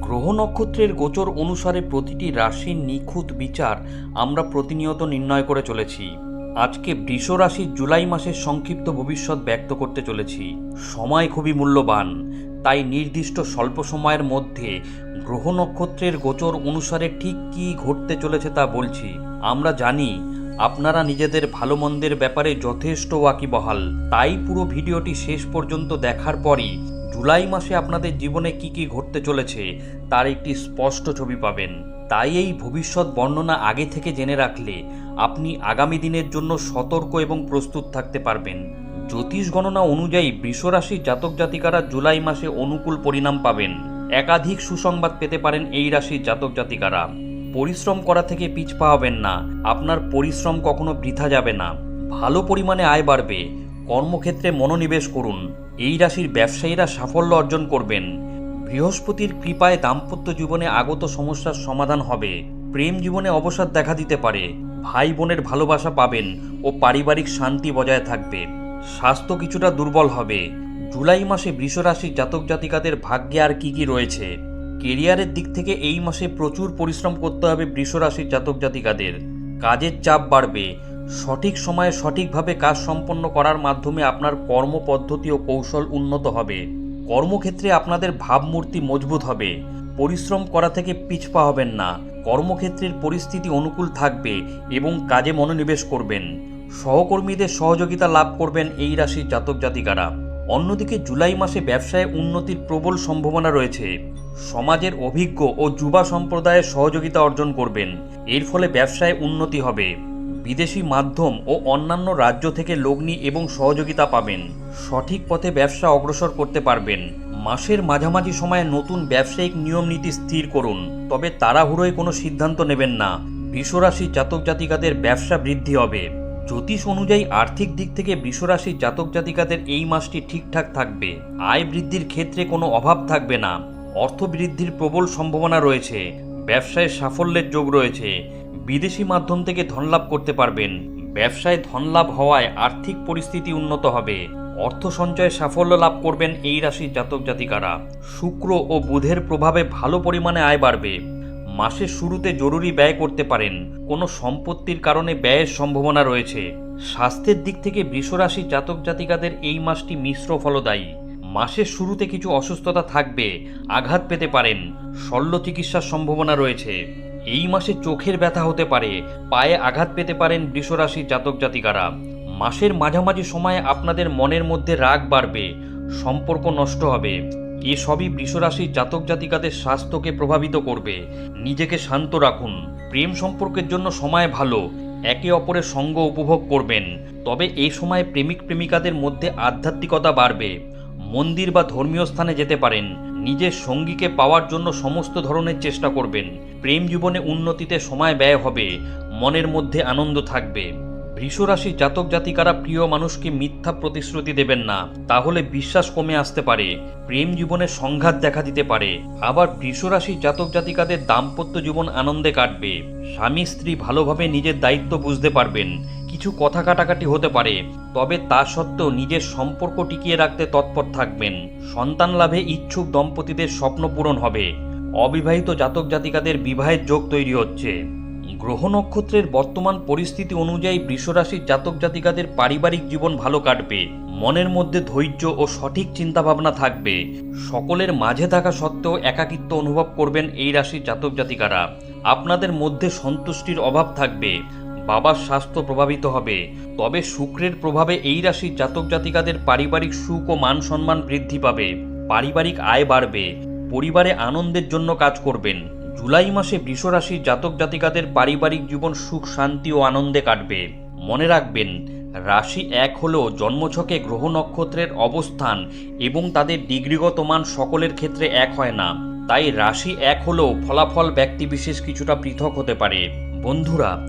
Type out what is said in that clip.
গ্রহ নক্ষত্রের গোচর অনুসারে প্রতিটি রাশির নিখুঁত বিচার আমরা প্রতিনিয়ত নির্ণয় করে চলেছি। আজকে বৃষ রাশির জুলাই মাসের সংক্ষিপ্ত ভবিষ্যৎ ব্যক্ত করতে চলেছি। সময় খুবই মূল্যবান, তাই নির্দিষ্ট স্বল্প সময়ের মধ্যে গ্রহ নক্ষত্রের গোচর অনুসারে ঠিক কী ঘটতে চলেছে তা বলছি। আমরা জানি, আপনারা নিজেদের ভালো মন্দের ব্যাপারে যথেষ্ট ওয়াকিবহাল, তাই পুরো ভিডিওটি শেষ পর্যন্ত দেখার পরই জুলাই মাসে আপনাদের জীবনে কি কি ঘটতে চলেছে, তার একটি স্পষ্ট ছবি পাবেন। তাই এই ভবিষ্যৎ বর্ণনা আগে থেকে জেনে রাখলে আপনি আগামী দিনের জন্য সতর্ক এবং প্রস্তুত থাকতে পারবেন। জ্যোতিষ গণনা অনুযায়ী বৃষরাশির জাতক জাতিকারা জুলাই মাসে অনুকূল পরিণাম পাবেন। একাধিক সুসংবাদ পেতে পারেন এই রাশির জাতক জাতিকারা। পরিশ্রম করা থেকে পিছপা হবেন না। আপনার পরিশ্রম কখনো বৃথা যাবে না। ভালো পরিমাণে আয় বাড়বে। কর্মক্ষেত্রে মনোনিবেশ করুন। এই রাশির ব্যবসায়ীরা সাফল্য অর্জন করবেন। বৃহস্পতির কৃপায় দাম্পত্য জীবনে আগত সমস্যার সমাধান হবে। প্রেম জীবনে অবসাদ দেখা দিতে পারে। ভাই বোনের ভালোবাসা পাবেন ও পারিবারিক শান্তি বজায় থাকবে। স্বাস্থ্য কিছুটা দুর্বল হবে। জুলাই মাসে বৃষরাশির জাতক জাতিকাদের ভাগ্যে আর কি কি রয়েছে? কেরিয়ারের দিক থেকে এই মাসে প্রচুর পরিশ্রম করতে হবে বৃষরাশির জাতক জাতিকাদের। কাজের চাপ বাড়বে। সঠিক সময়ে সঠিকভাবে কাজ সম্পন্ন করার মাধ্যমে আপনার কর্মপদ্ধতি ও কৌশল উন্নত হবে। কর্মক্ষেত্রে আপনাদের ভাবমূর্তি মজবুত হবে। পরিশ্রম করা থেকে পিছপা হবেন না। কর্মক্ষেত্রের পরিস্থিতি অনুকূল থাকবে এবং কাজে মনোনিবেশ করবেন। সহকর্মীদের সহযোগিতা লাভ করবেন এই রাশির জাতক জাতিকারা। অন্যদিকে জুলাই মাসে ব্যবসায় উন্নতির প্রবল সম্ভাবনা রয়েছে। সমাজের অভিজ্ঞ ও যুবা সম্প্রদায়ের সহযোগিতা অর্জন করবেন। এর ফলে ব্যবসায় উন্নতি হবে। বিদেশি মাধ্যম ও অন্যান্য রাজ্য থেকে লগ্নি এবং সহযোগিতা পাবেন। সঠিক পথে ব্যবসা অগ্রসর করতে পারবেন। মাসের মাঝামাঝি সময়ে নতুন ব্যবসায়িক নিয়ম নীতি স্থির করুন, তবে তাড়াহুড়োয় কোনো সিদ্ধান্ত নেবেন না। বিশ্বরাশি জাতক জাতিকাদের ব্যবসা বৃদ্ধি হবে। জ্যোতিষ অনুযায়ী আর্থিক দিক থেকে বৃষরাশির জাতক জাতিকাদের এই মাসটি ঠিকঠাক থাকবে। আয় বৃদ্ধির ক্ষেত্রে কোনো অভাব থাকবে না। অর্থ বৃদ্ধির প্রবল সম্ভাবনা রয়েছে। ব্যবসায় সাফল্যের যোগ রয়েছে। বিদেশি মাধ্যম থেকে ধনলাভ করতে পারবেন। ব্যবসায় ধনলাভ হওয়ায় আর্থিক পরিস্থিতি উন্নত হবে। অর্থ সঞ্চয়ে সাফল্য লাভ করবেন এই রাশির জাতক জাতিকারা। শুক্র ও বুধের প্রভাবে ভালো পরিমাণে আয় বাড়বে। মাসের শুরুতে জরুরি ব্যয় করতে পারেন। কোনো সম্পত্তির কারণে ব্যয়ের সম্ভাবনা রয়েছে। স্বাস্থ্যের দিক থেকে বৃষরাশির জাতক জাতিকাদের এই মাসটি মিশ্র ফলদায়ী। মাসের শুরুতে কিছু অসুস্থতা থাকবে, আঘাত পেতে পারেন। শল্য চিকিৎসার সম্ভাবনা রয়েছে। এই মাসে চোখের ব্যথা হতে পারে, পায়ে আঘাত পেতে পারেন বৃষরাশির জাতক জাতিকারা। মাসের মাঝামাঝি সময়ে আপনাদের মনের মধ্যে রাগ বাড়বে, সম্পর্ক নষ্ট হবে। এসবই বৃষরাশির জাতক জাতিকাদের স্বাস্থ্যকে প্রভাবিত করবে। নিজেকে শান্ত রাখুন, প্রেম সম্পর্কের জন্য সময় ভালো, একে অপরের সঙ্গ উপভোগ করবেন। তবে এই সময় প্রেমিক প্রেমিকাদের মধ্যে আধ্যাত্মিকতা বাড়বে। মন্দির বা ধর্মীয় স্থানে যেতে পারেন। নিজের সঙ্গীকে পাওয়ার জন্য সমস্ত ধরনের চেষ্টা করবেন। প্রেম জীবনে উন্নতিতে সময় ব্যয় হবে, মনের মধ্যে আনন্দ থাকবে। বৃষরাশির জাতক জাতিকারা প্রিয় মানুষকে মিথ্যা প্রতিশ্রুতি দেবেন না, তাহলে বিশ্বাস কমে আসতে পারে, প্রেম জীবনে সংঘাত দেখা দিতে পারে। আবার বৃষরাশির জাতক জাতিকাদের দাম্পত্য জীবন আনন্দে কাটবে। স্বামী স্ত্রী ভালোভাবে নিজের দায়িত্ব বুঝতে পারবেন কিছু কথা কাটাকাটি হতে পারে, তবে তা সত্ত্বেও নিজের সম্পর্ক টিকিয়ে রাখতে তৎপর থাকবেন। সন্তান লাভে ইচ্ছুক দম্পতিদের স্বপ্ন পূরণ হবে। অবিবাহিত জাতক জাতিকাদের বিবাহের যোগ তৈরি হচ্ছে। গ্রহ নক্ষত্রের বর্তমান পরিস্থিতি অনুযায়ী বৃষরাশির জাতক জাতিকাদের পারিবারিক জীবন ভালো কাটবে। মনের মধ্যে ধৈর্য ও সঠিক চিন্তাভাবনা থাকবে। সকলের মাঝে থাকা সত্ত্বেও একাকিত্ব অনুভব করবেন এই রাশির জাতক জাতিকারা। আপনাদের মধ্যে সন্তুষ্টির অভাব থাকবে। বাবার স্বাস্থ্য প্রভাবিত হবে। তবে শুক্রের প্রভাবে এই রাশির জাতক জাতিকাদের পারিবারিক সুখ ও মান সম্মান বৃদ্ধি পাবে। পারিবারিক আয় বাড়বে। পরিবারে আনন্দের জন্য কাজ করবেন। জুলাই মাসে বৃষরাশির জাতক জাতিকাদের পারিবারিক জীবন সুখ, শান্তি ও আনন্দে কাটবে। মনে রাখবেন, রাশি এক হলেও জন্মছকে গ্রহ নক্ষত্রের অবস্থান এবং তাদের ডিগ্রিগত মান সকলের ক্ষেত্রে এক হয় না। তাই রাশি এক হলেও ফলাফল ব্যক্তিবিশেষ কিছুটা পৃথক হতে পারে। বন্ধুরা